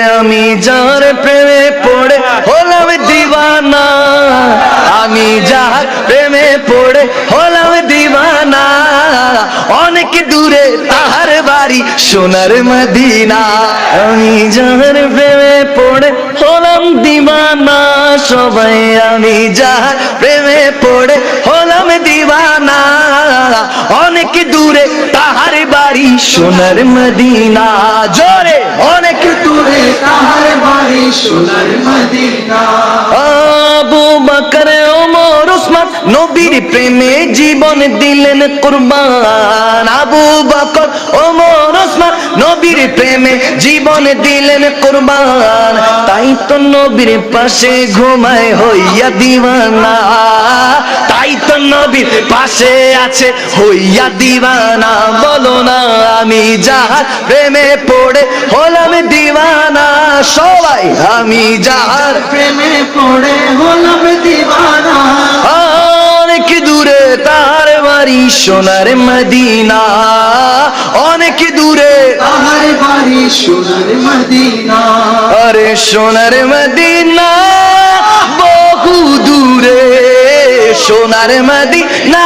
আমি যার প্রেমে পড়ে হলাম দিওয়ানা আমি যার প্রেমে পড়ে হলাম দিওয়ানা অনেক দূরে তাহার বাড়ি সোনার মদিনা, আমি যার প্রেমে পড়ে হলাম দিওয়ানা সবাই আমি যার প্রেমে পড়ে সোনার মদিনা। জোরে। অনেক দূরে তাহার বাড়ি, সোনার Medina. Abu Bakr, Omar Usman নবীর প্রেমে জীবন দিলেন কুরবান। আবু বকর উসমান নবীর প্রেমে জীবন দিলেন কুরবান। তাই তো নবীর পাশে ঘুমায় হইয়া দিওয়ানা। তাই তো নবীর পাশে আছে হইয়া দিওয়ানা। বলো না, আমি যাহার প্রেমে পড়ে হলাম দিওয়ানা। সবাই, আমি যাহার প্রেমে পড়ে হলাম দিবানা অনেক দূরে তার বাড়ি সোনার মদিনা। অনেক দূরে। তাহার বাড়ি সোনার মদিনা। আরে সোনার মদিনা বহু দূরে। সোনার মদিনা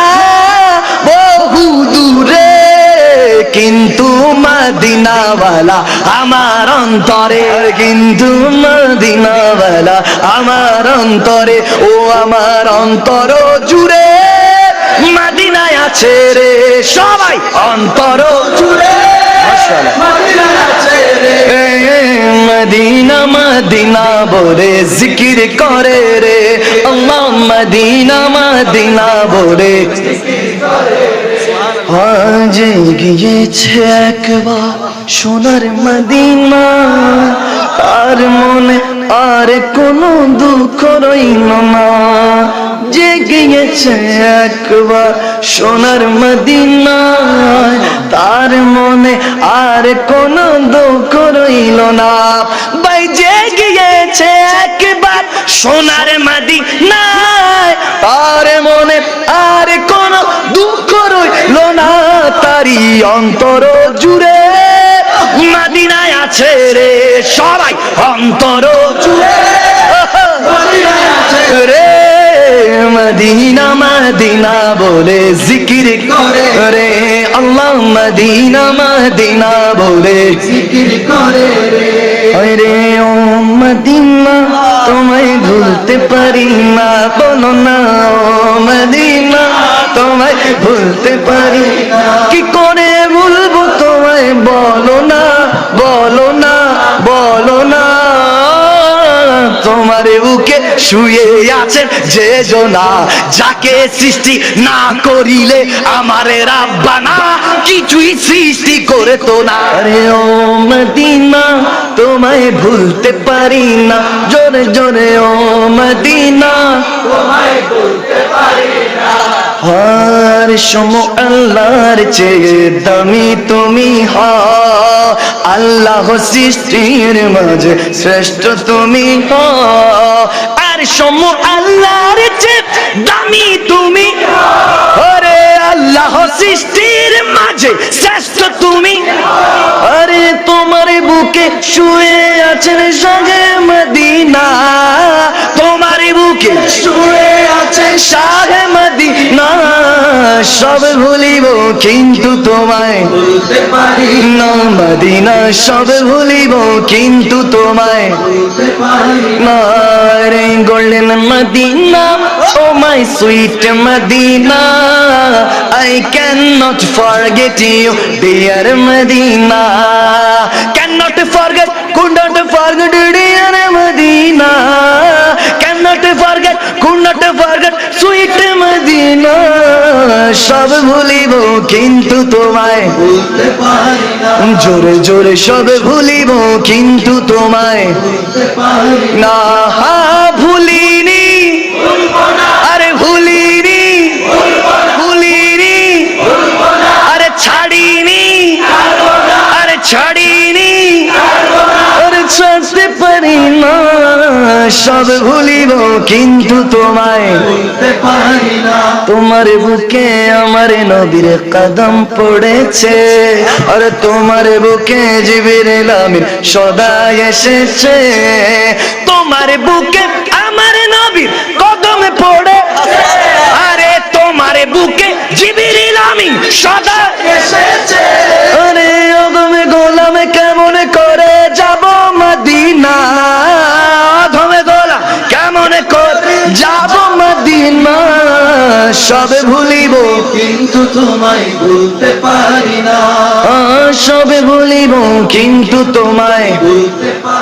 বহু দূরে। কিন্তু মদিনাওয়ালা আমার অন্তরে। কিন্তু মদিনাওয়ালা আমার অন্তরে। ও আমার অন্তর জুড়ে। মদিনায় রে সবাই। অন্তর জুড়ে মদিনা মদিনা বলে জিকির করে রে। আল্লাহ মদিনা মদিনা বলে আজ গিয়েছে একবার সোনার মদিনা। তার মনে আর কোনো দুঃখ রইল না। যে গিয়েছে একবার সোনার মদিনা তার মনে আর কোনো দুঃখ রইল না। যে গিয়েছে একবার সোনার মদিনা তার মনে আর কোনো দুঃখ রইল না। তারি অন্তর জুড়ে মাদিনায় আছে রে সবাই, অন্তর জুড়ে। মদিনা আছে রে মদিনা মদিনা বলে জিকির করে। রে আল্লাহ, মদিনা মদিনা বলে জিকির করে রে। ও মদিনা, তোমায় ভুলতে পারি না। বলো না ও মদিনা, তোমায় ভুলতে পারি কি করে ভুলবো তোমায়? বলো না তোমার বুকে শুয়ে আছেন যে জনা যাকে সৃষ্টি না করিলে আমারে রাব্বানা কিছুই সৃষ্টি করে তো না। রে ও মদিনা তোমায় ভুলতে পারি না। জোরে জোরে ও মদিনা তোমায় ভুলতে পারি না। আর সম আল্লাহর চেয়ে দামি তুমি হ আল্লাহ সৃষ্টির মাঝে শ্রেষ্ঠ তুমি আর আল্লাহর চেয়ে দামি তুমি আরে আল্লাহ সৃষ্টির মাঝে শ্রেষ্ঠ তুমি আরে তোমার বুকে শুয়ে আছেন সঙ্গে মদিনা। সব ভুলিব কিন্তু তোমায় বলতে পারি। না মদিনা সব ভুলিব কিন্তু তোমায় বলতে পারি। মারে golden Medina oh my sweet Medina I cannot forget you dear Medina. Cannot forget সব ভুলিব, কিন্তু তোমায় জোরে জোরে সব ভুলিব, কিন্তু তোমায় না, হা, ভুলিনি, আরে ভুলিনি ভুলিনি, আরে ছাড়িনি আরে ছাড়িনি আরে ছাড়তে পারি না। সব ভুলিব কিন্তু তোমায় তোমার বুকে আমার নবীর কদম পড়েছে। আর তোমার বুকে জিবির লামিন সদা এসেছে। তোমার বুকে আমার নবীর কদম পড়ে আরে তোমার বুকে জিবির লামিন সদা এসেছে। মদিনা সবে ভুলিব। কিন্তু তোমায় ভুলতে পারি না। সবে ভুলিব কিন্তু তোমায় ভুলতে পারি